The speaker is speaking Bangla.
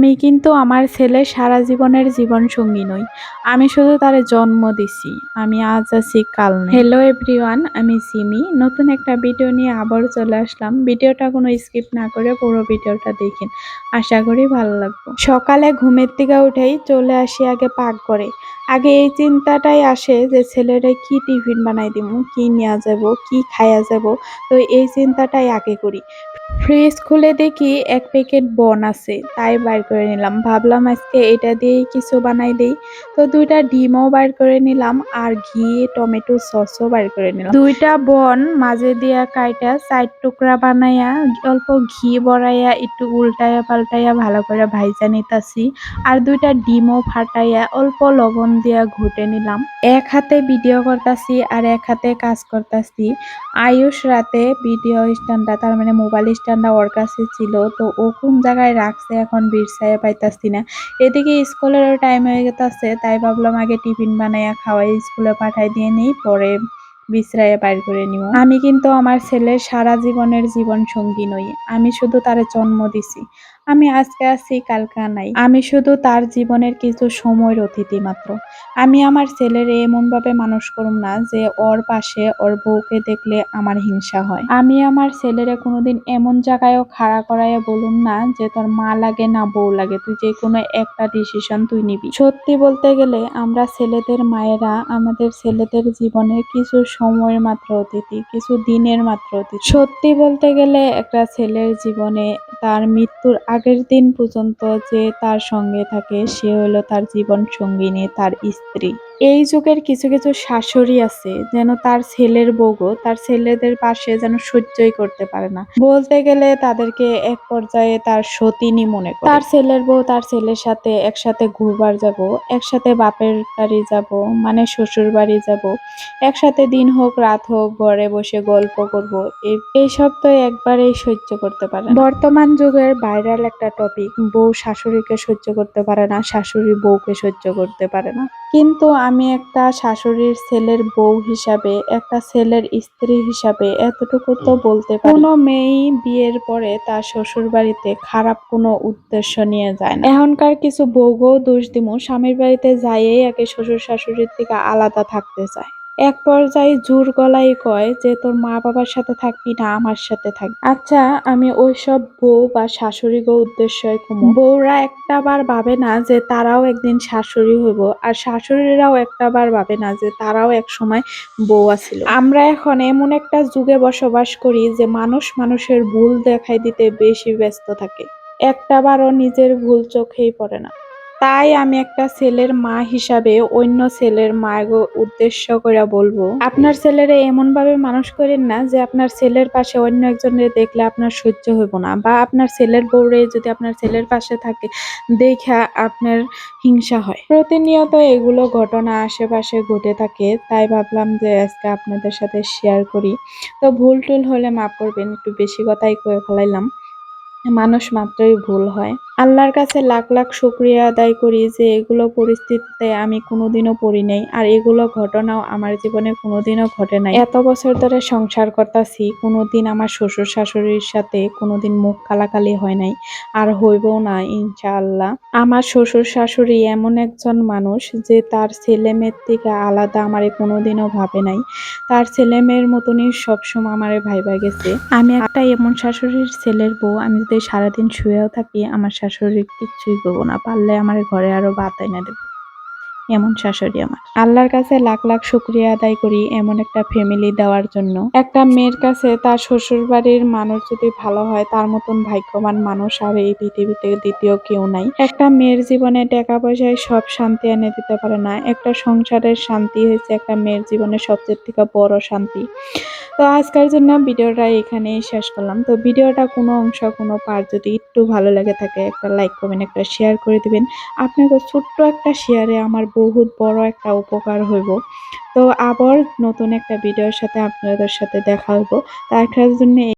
আমি কিন্তু আমার ছেলে সারা জীবনের জীবন সঙ্গী নই। আমি শুধু তার জন্ম দিছি। আমি আজ আছি, কাল হ্যালো এভরিওয়ান আমি সিমি। নতুন একটা ভিডিও নিয়ে আবার চলে আসলাম। ভিডিওটা কোনো স্কিপ না করে পুরো ভিডিওটা দেখেন। আশা করি ভালো লাগবে। সকালে ঘুমের থেকে উঠেই চলে আসি আগে পাক করে। আগে এই চিন্তাটাই আসে যে ছেলেরা কি টিফিন বানাই দিব কি নেওয়া যাব, কি খাইয়া যাব। তো এই চিন্তাটাই আগে করি। ফ্রিজ খুলে দেখি এক প্যাকেট বন আছে, তাই বার করে নিলাম। ভাবলাম আজকে এটা দিয়েই কিছু বানাই দেই। তো দুইটা ডিমও বার করে নিলাম আর ঘি, টমেটো সসও বার করে নিলাম। দুইটা বন মাঝে দিয়া কাইটা সাইড টুকরা বানাইয়া অল্প ঘি বড়াইয়া একটু উল্টাইয়া পাল্টাইয়া ভালো করে ভাইজা নিতাছি। আর দুইটা ডিমও ফাটাইয়া অল্প লবণ দিয়া ঘুটে নিলাম। এক হাতে ভিডিও করতাছি আর এক হাতে কাজ করতাছি। আয়ুষ রাতে ভিডিও স্ট্যান্ডটা, তার মানে মোবাইল স্ট্যান্ডটা ওর কাছে ছিল, তো ও কোন জায়গায় রাখছে এখন বিরসায় পাইতাছি না? এদিকে স্কুলেরও টাইম হয়ে গেছে তাই ভাবলাম আগে টিফিন বানাইয়া খাওয়াই, স্কুলে পাঠাই দিয়ে নিই, পরে বিশ্রায়ে বাইর করে নিব। আমি কিন্তু আমার ছেলের সারা জীবনের জীবন সঙ্গী নই, আমি শুধু তারে জন্ম দিছি। আমি আজকে আছি, কালকা নাই। আমি শুধু তার জীবনের কিছু সময়ের অতিথি মাত্র। আমি আমার ছেলের এমন ভাবে মানুষ করুম না যে ওর পাশে ওর বউকে দেখলে আমার হিংসা হয়। আমি আমার ছেলেরে কোনোদিন এমন জায়গায়ও খাড়া করাইয়া বলুম না যে তোর মা লাগে না বউ লাগে, তুই যে কোনো একটা ডিসিশন তুই নিবি। সত্যি বলতে গেলে আমরা ছেলেদের মায়েরা আমাদের ছেলেদের জীবনে কিছু সময়ের মাত্র অতিথি, কিছু দিনের মাত্র অতিথি। সত্যি বলতে গেলে একটা ছেলের জীবনে তার মৃত্যুর আগের দিন পর্যন্ত যে তার সঙ্গে থাকে সে হলো তার জীবন সঙ্গিনী তার স্ত্রী। এই যুগের কিছু কিছু শাশুড়ি আছে যেন তার ছেলের বউগো তার ছেলেদের পাশে যেন সহ্যই করতে পারে না। বলতে গেলে তাদেরকে এক পর্যায়ে তার সতীনী মনে করে। তার ছেলের বউ তার ছেলের সাথে একসাথে ঘুরবার যাব, একসাথে বাপের বাড়ি যাব মানে শ্বশুর বাড়ি যাব, একসাথে দিন হোক, রাত হোক, ঘরে বসে গল্প করব এই- এইসব তো একবারেই সহ্য করতে পারে। বর্তমান যুগের ভাইরাল একটা টপিক বউ শাশুড়িকে সহ্য করতে পারে না, শাশুড়ি বউকে সহ্য করতে পারে না। কিন্তু আমি একটা শাশুড়ির ছেলের বউ হিসাবে একটা ছেলের স্ত্রী হিসাবে এতটুকু তো বলতে পারি। কোনো মেয়েই বিয়ের পরে তার শ্বশুর বাড়িতে খারাপ কোনো উদ্দেশ্য নিয়ে যায় না। এখনকার কিছু বউগো দোষ দিমু স্বামীর বাড়িতে যাইয়েই একে শ্বশুর শাশুড়ির থেকে আলাদা থাকতে চায়। এক পর্যায়ে জোর গলায় কয় যে, তোর মা বাবার সাথে থাকবি না, আমার সাথে থাকবি। আচ্ছা আমি ওইসব বউ বা শাশুড়ি গো উদ্দেশ্যই কমু। বউরা একটা বার ভাবে না যে, তারাও একদিন শাশুড়ি হইব, আর শাশুড়িরাও একটা বার ভাবে না যে, তারাও এক সময় বউ আছিল। আমরা এখন এমন একটা যুগে বসবাস করি যে, মানুষ মানুষের ভুল দেখাই দিতে বেশি ব্যস্ত থাকে। একটা বারও নিজের ভুল চোখেই পড়ে না। তাই আমি একটা ছেলের মা হিসাবে অন্য ছেলের মা উদ্দেশ্য করে বলব। আপনার ছেলেরে এমন ভাবে মানুষ করেন না যে আপনার ছেলের পাশে অন্য একজনের দেখলে আপনার সহ্য হইব না বা আপনার ছেলের বউরে যদি আপনার ছেলের পাশে থাকে, দেখা আপনার হিংসা হয়। প্রতিনিয়ত এগুলো ঘটনা আশেপাশে ঘটে থাকে, তাই ভাবলাম যে আজকে আপনাদের সাথে শেয়ার করি। তো ভুল টুল হলে মাফ করবেন, একটু বেশি কথাই কয়ে ফেলাইলাম। মানুষ মাত্রই ভুল হয়। আল্লাহর কাছে লাখ লাখ শুক্রিয়া আদায় করি যে এগুলো পরিস্থিতিতে আমি কোনোদিনও পড়ি নাই আর এগুলো ঘটনাও আমার জীবনে কোনোদিনও ঘটে নাই। এত বছর ধরে সংসার করতেছি, কোনোদিন আমার শ্বশুর শাশুড়ির সাথে কোনোদিন মুখ কালাকালি হয় নাই আর হইবও না, ইনশাআল্লাহ। আমার শ্বশুর শাশুড়ি এমন একজন মানুষ যে তার ছেলে মেয়ের থেকে আলাদা আমারে কোনোদিনও ভাবে নাই। তার ছেলে মেয়ের মতনই সবসময় আমারে ভাইবা গেছে। আমি একটা এমন শাশুড়ির ছেলের বউ, আমি যদি সারাদিন শুয়েও থাকি, আমার শাশুড়ি কিচ্ছুই করব না। পারলে আমার ঘরে আরও ভাত এনে দেবে। এমন শাশুড়ি আমার। আল্লাহর কাছে লাখ লাখ শুক্রিয়া আদায় করি এমন একটা ফ্যামিলি দেওয়ার জন্য। একটা মেয়ের কাছে তার শ্বশুর বাড়ির মানুষ যদি ভালো হয়, তার মতন ভাগ্যবান মানুষ আর এই পৃথিবীতে দ্বিতীয় কেউ নাই। একটা মেয়ের জীবনে টাকা পয়সায় সব শান্তি এনে দিতে পারে না। একটা সংসারের শান্তি হয়েছে একটা মেয়ের জীবনে সবচেয়ে থেকে বড় শান্তি। তো আজকের জন্য ভিডিওটা এখানেই শেষ করলাম। তো ভিডিওটা কোনো অংশ, কোনো পার যদি একটু ভালো লাগে থাকে, একটা লাইক করবেন একটা শেয়ার করে দিবেন। আপনাকে ছোট্ট একটা শেয়ারে আমার বহুত বড় একটা উপকার হইব। তো আবার নতুন একটা ভিডিওর সাথে আপনাদের সাথে দেখা হইব। তার জন্য